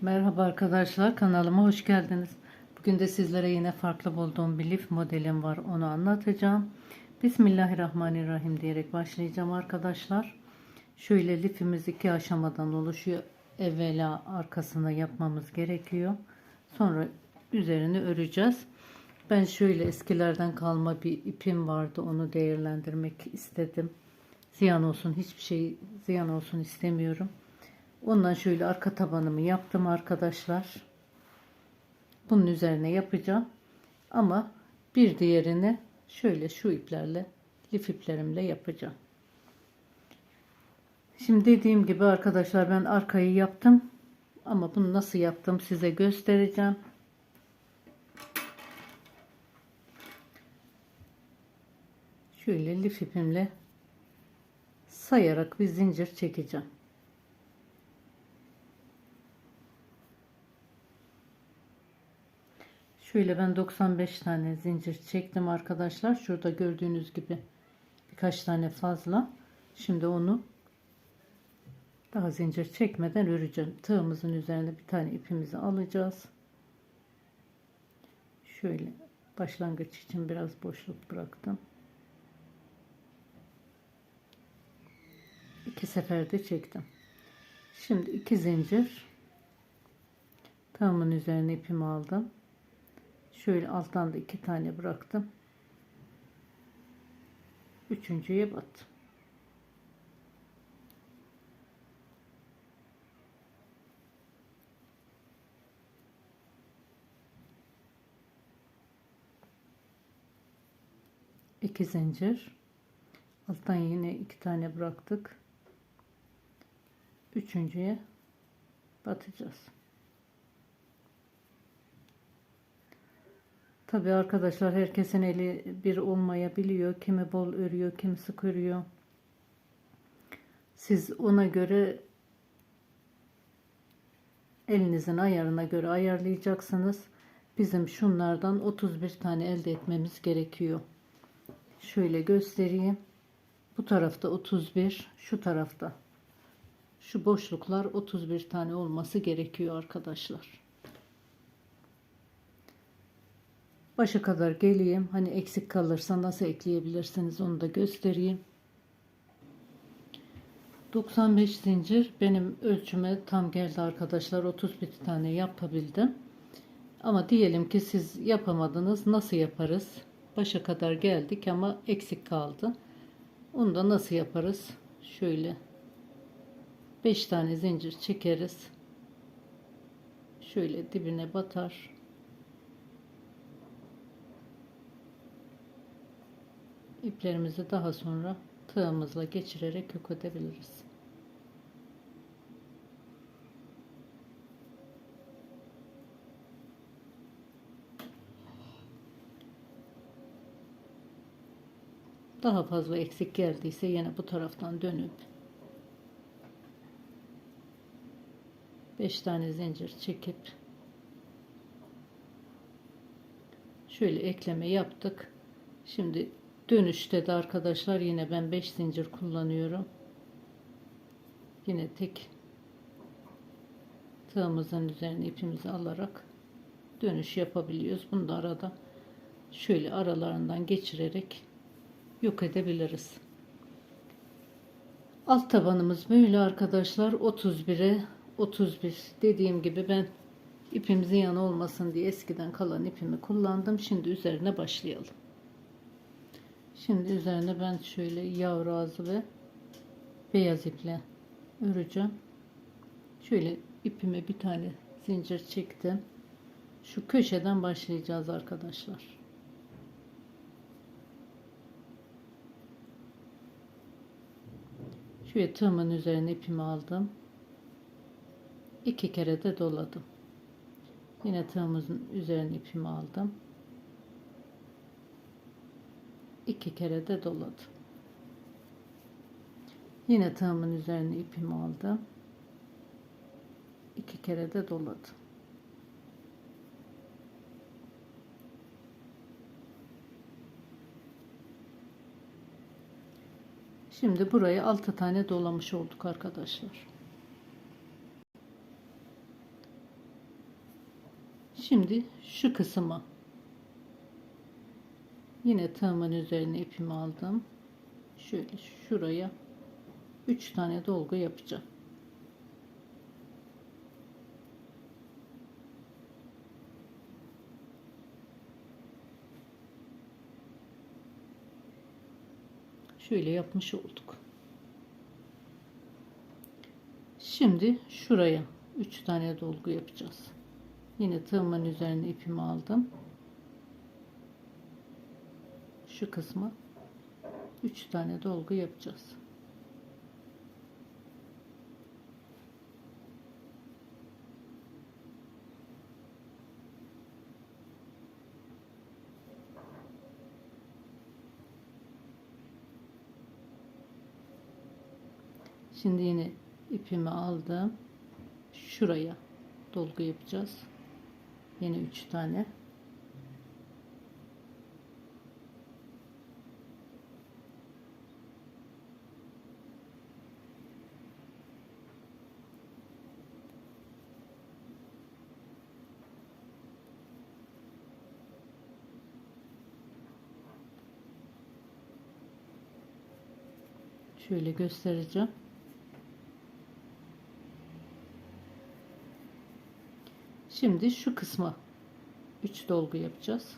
Merhaba arkadaşlar kanalıma hoş geldiniz. Bugün de sizlere yine farklı bulduğum bir lif modelim var onu anlatacağım. Bismillahirrahmanirrahim diyerek başlayacağım arkadaşlar. Şöyle lifimiz iki aşamadan oluşuyor. Evvela arkasını yapmamız gerekiyor. Sonra üzerini öreceğiz. Ben şöyle eskilerden kalma bir ipim vardı onu değerlendirmek istedim. Ziyan olsun hiçbir şey ziyan olsun istemiyorum. Ondan şöyle arka tabanımı yaptım arkadaşlar. Bunun üzerine yapacağım. Ama bir diğerini şöyle şu iplerle, lif iplerimle yapacağım. Şimdi dediğim gibi arkadaşlar ben arkayı yaptım. Ama bunu nasıl yaptım size göstereceğim. Şöyle lif ipimle sayarak bir zincir çekeceğim. Şöyle ben 95 tane zincir çektim arkadaşlar. Şurada gördüğünüz gibi birkaç tane fazla. Şimdi onu daha zincir çekmeden öreceğim. Tığımızın üzerine bir tane ipimizi alacağız. Şöyle başlangıç için biraz boşluk bıraktım. İki seferde çektim. Şimdi iki zincir tığımın üzerine ipimi aldım. Şöyle alttan da iki tane bıraktım. Üçüncüye battım. iki zincir alttan yine iki tane bıraktık üçüncüye batacağız Tabi arkadaşlar herkesin eli bir olmayabiliyor. Kimi bol örüyor, kimi sık örüyor. Siz ona göre elinizin ayarına göre ayarlayacaksınız. Bizim şunlardan 31 tane elde etmemiz gerekiyor. Şöyle göstereyim. Bu tarafta 31, şu tarafta. Şu boşluklar 31 tane olması gerekiyor arkadaşlar. Başa kadar geleyim. Hani eksik kalırsa nasıl ekleyebilirsiniz onu da göstereyim. 95 zincir benim ölçüme tam geldi arkadaşlar. 31 tane yapabildim. Ama diyelim ki siz yapamadınız. Nasıl yaparız? Başa kadar geldik ama eksik kaldı. Onu da nasıl yaparız? Şöyle 5 tane zincir çekeriz. Şöyle dibine batar. İplerimizi daha sonra tığımızla geçirerek kök edebiliriz. Daha fazla eksik geldiyse yine bu taraftan dönüp 5 tane zincir çekip şöyle ekleme yaptık. Şimdi Dönüşte de arkadaşlar yine ben 5 zincir kullanıyorum. Yine tek tığımızın üzerine ipimizi alarak dönüş yapabiliyoruz. Bunu da arada şöyle aralarından geçirerek yok edebiliriz. Alt tabanımız böyle arkadaşlar 31'e 31 dediğim gibi ben ipimizin yanı olmasın diye eskiden kalan ipimi kullandım. Şimdi üzerine başlayalım. Şimdi üzerine ben şöyle yavru ağzı ve beyaz iple öreceğim. Şöyle ipime bir tane zincir çektim. Şu köşeden başlayacağız arkadaşlar. Şöyle tığımın üzerine ipimi aldım. İki kere de doladım. Yine tığımızın üzerine ipimi aldım iki kere de doladım. Yine tığımın üzerine ipimi aldım. iki kere de doladım. Şimdi burayı 6 tane dolamış olduk arkadaşlar. Şimdi şu kısmı yine tığımın üzerine ipimi aldım. Şöyle şuraya 3 tane dolgu yapacağım. Şöyle yapmış olduk. Şimdi şuraya 3 tane dolgu yapacağız. Yine tığımın üzerine ipimi aldım. Şu kısmı 3 tane dolgu yapacağız. Şimdi yine ipimi aldım. Şuraya dolgu yapacağız. Yine 3 tane. Şöyle göstereceğim. Şimdi şu kısma 3 dolgu yapacağız.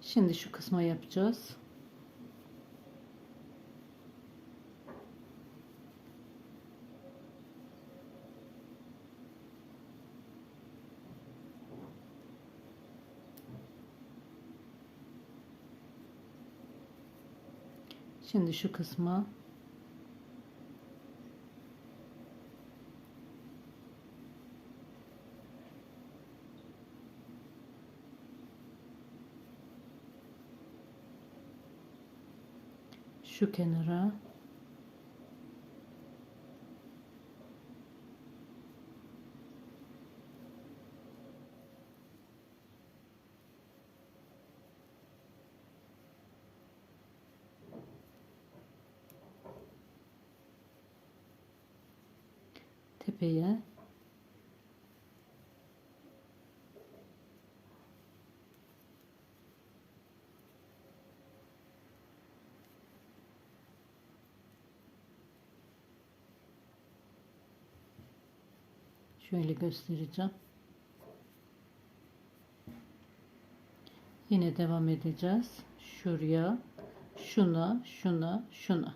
Şimdi şu kısma yapacağız. Şimdi şu kısma şu kenara tepeye şöyle göstereceğim. Yine devam edeceğiz. Şuraya, şuna, şuna, şuna.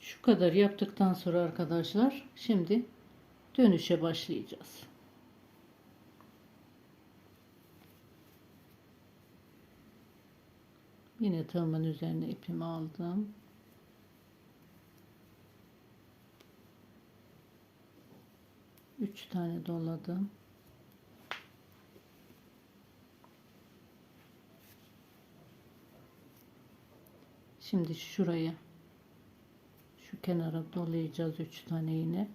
Şu kadar yaptıktan sonra arkadaşlar şimdi dönüşe başlayacağız. Yine tığımın üzerine ipimi aldım. Üç tane doladım. Şimdi şuraya kenara dolayacağız üç tane yine.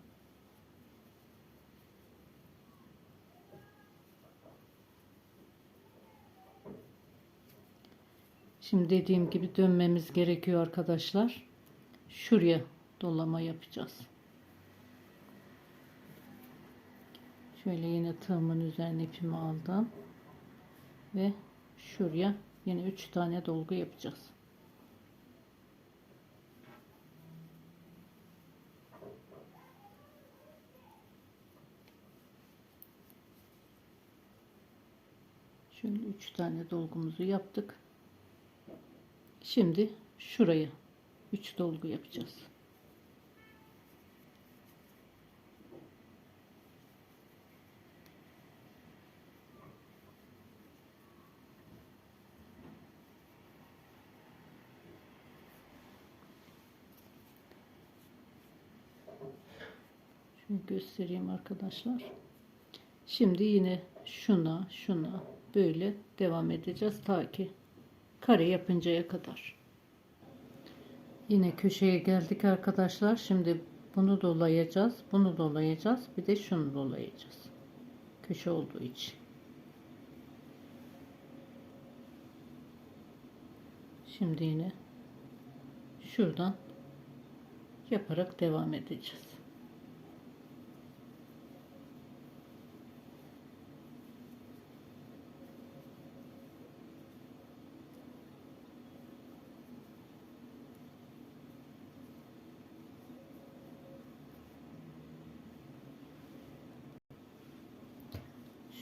Şimdi dediğim gibi dönmemiz gerekiyor arkadaşlar. Şuraya dolama yapacağız. Şöyle yine tığımın üzerine ipimi aldım. Ve şuraya yine 3 tane dolgu yapacağız. Şöyle 3 tane dolgumuzu yaptık. Şimdi şuraya 3 dolgu yapacağız. Şunu göstereyim arkadaşlar. Şimdi yine şuna şuna böyle devam edeceğiz ta ki kare yapıncaya kadar. Yine köşeye geldik arkadaşlar. Şimdi bunu dolayacağız. Bunu dolayacağız. Bir de şunu dolayacağız. Köşe olduğu için. Şimdi yine şuradan yaparak devam edeceğiz.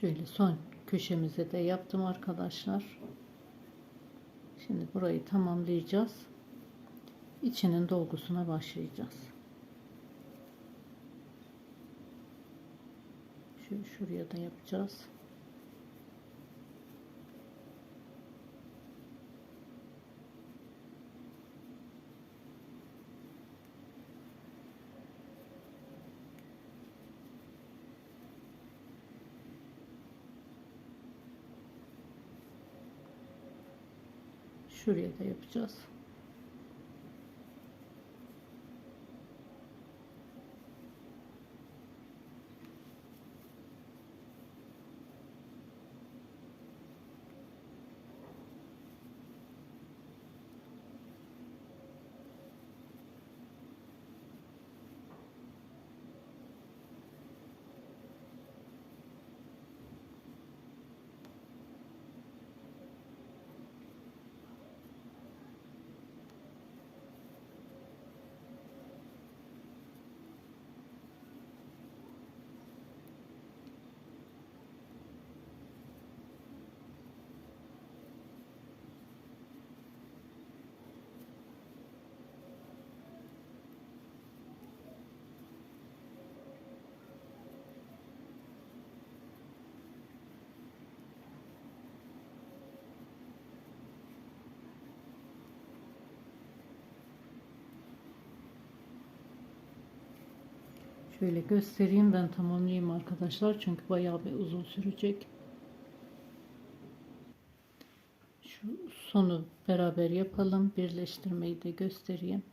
Şöyle son köşemize de yaptım arkadaşlar. Şimdi burayı tamamlayacağız. İçinin dolgusuna başlayacağız. Şöyle şuraya da yapacağız. Şuraya da yapacağız. Şöyle göstereyim ben tamamlayayım arkadaşlar çünkü bayağı bir uzun sürecek. Şu sonu beraber yapalım. Birleştirmeyi de göstereyim.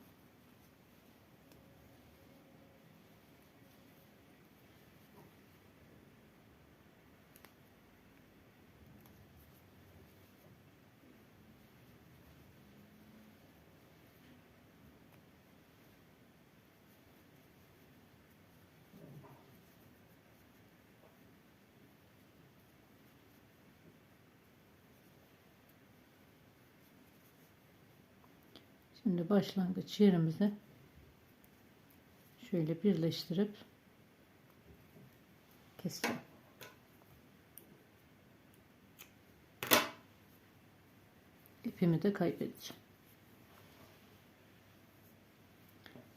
Şimdi başlangıç yerimizi şöyle birleştirip keseceğim. İpimi de kaybedeceğim.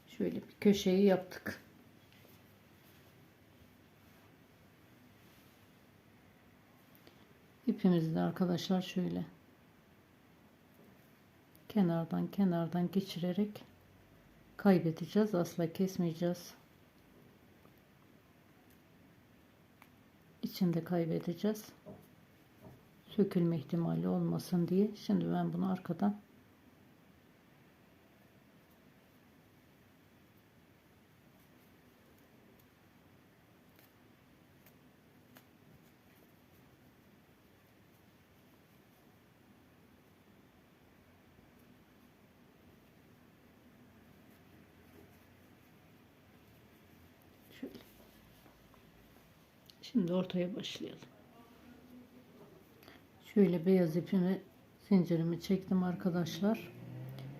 Şöyle bir köşeyi yaptık. İpimizi de arkadaşlar şöyle kenardan kenardan geçirerek kaybedeceğiz. Asla kesmeyeceğiz. İçinde kaybedeceğiz. Sökülme ihtimali olmasın diye. Şimdi ben bunu arkadan Şöyle. Şimdi ortaya başlayalım. Şöyle beyaz ipimi zincirimi çektim arkadaşlar.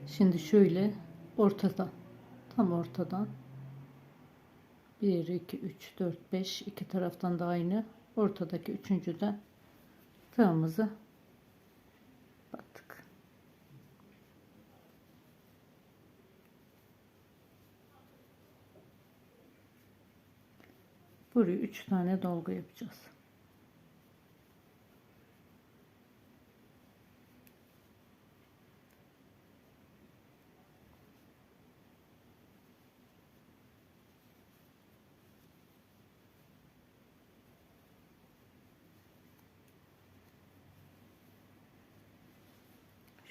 Şimdi şöyle ortadan tam ortadan 1 2 3 4 5 iki taraftan da aynı ortadaki üçüncüden tığımızı Buraya 3 tane dolgu yapacağız.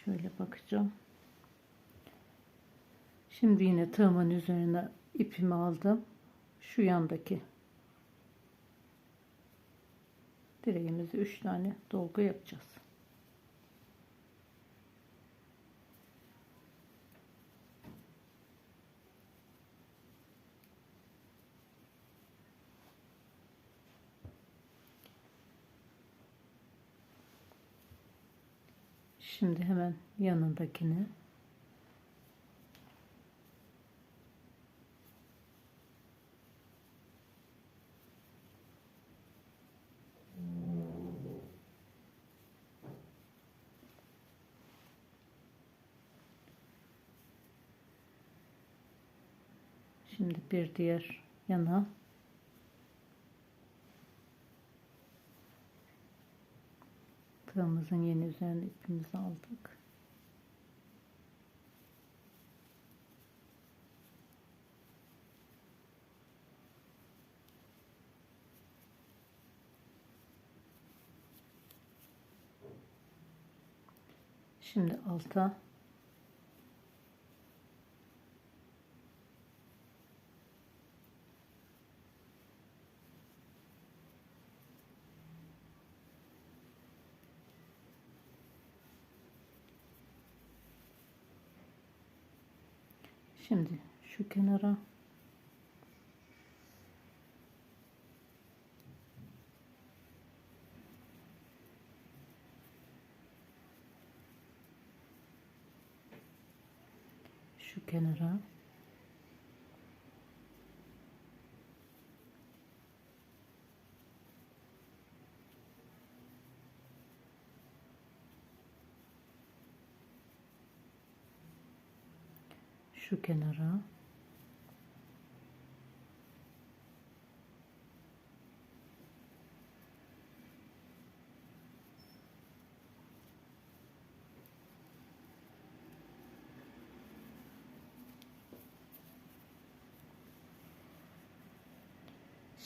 Şöyle bakacağım. Şimdi yine tığımın üzerine ipimi aldım. Şu yandaki Direğimizi 3 tane dolgu yapacağız. Şimdi hemen yanındakini Şimdi bir diğer yana tığımızın yeni üzerine ipimizi aldık. Şimdi alta Şimdi? Şu kenara. Şu kenara şu kenara.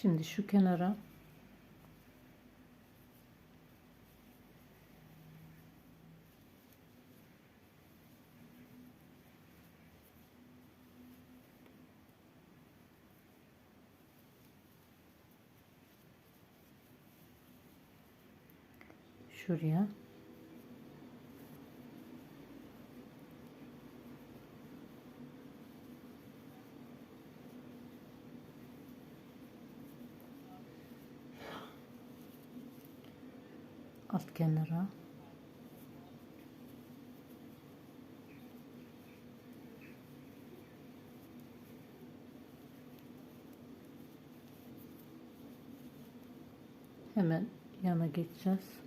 Şimdi şu kenara şuraya alt kenara hemen yana geçeceğiz.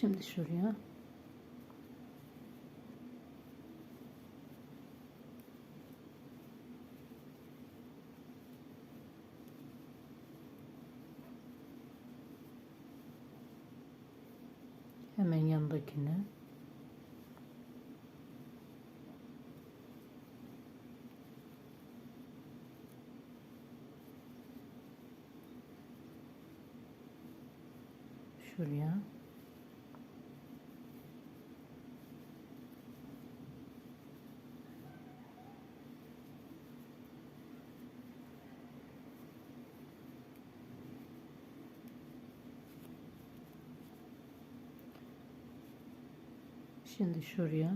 Şimdi şuraya. Hemen yanındakine şuraya Şimdi şuraya.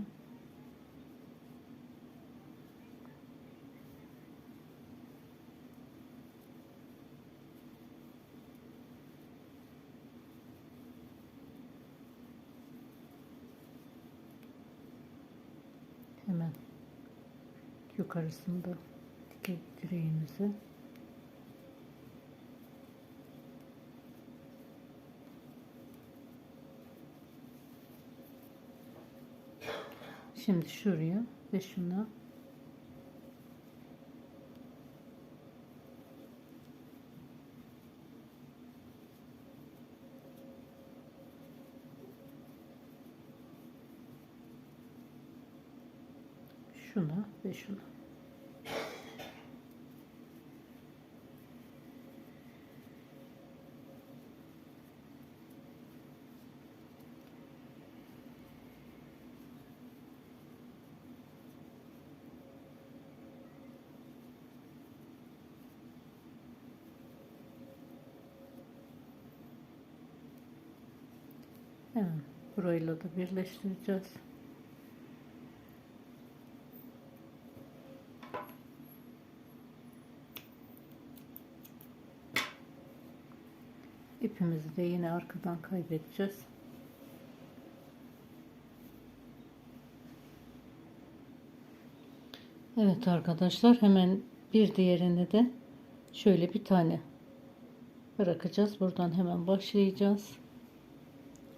Hemen yukarısında dikey direğimizi Şimdi şuraya ve şuna. Şuna ve şuna Hemen burayla da birleştireceğiz. İpimizi de yine arkadan kaybedeceğiz. Evet arkadaşlar hemen bir diğerini de şöyle bir tane bırakacağız. Buradan hemen başlayacağız.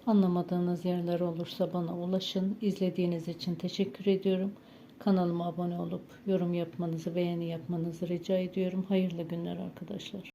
Anlamadığınız yerler olursa bana ulaşın. İzlediğiniz için teşekkür ediyorum. Kanalıma abone olup yorum yapmanızı, beğeni yapmanızı rica ediyorum. Hayırlı günler arkadaşlar.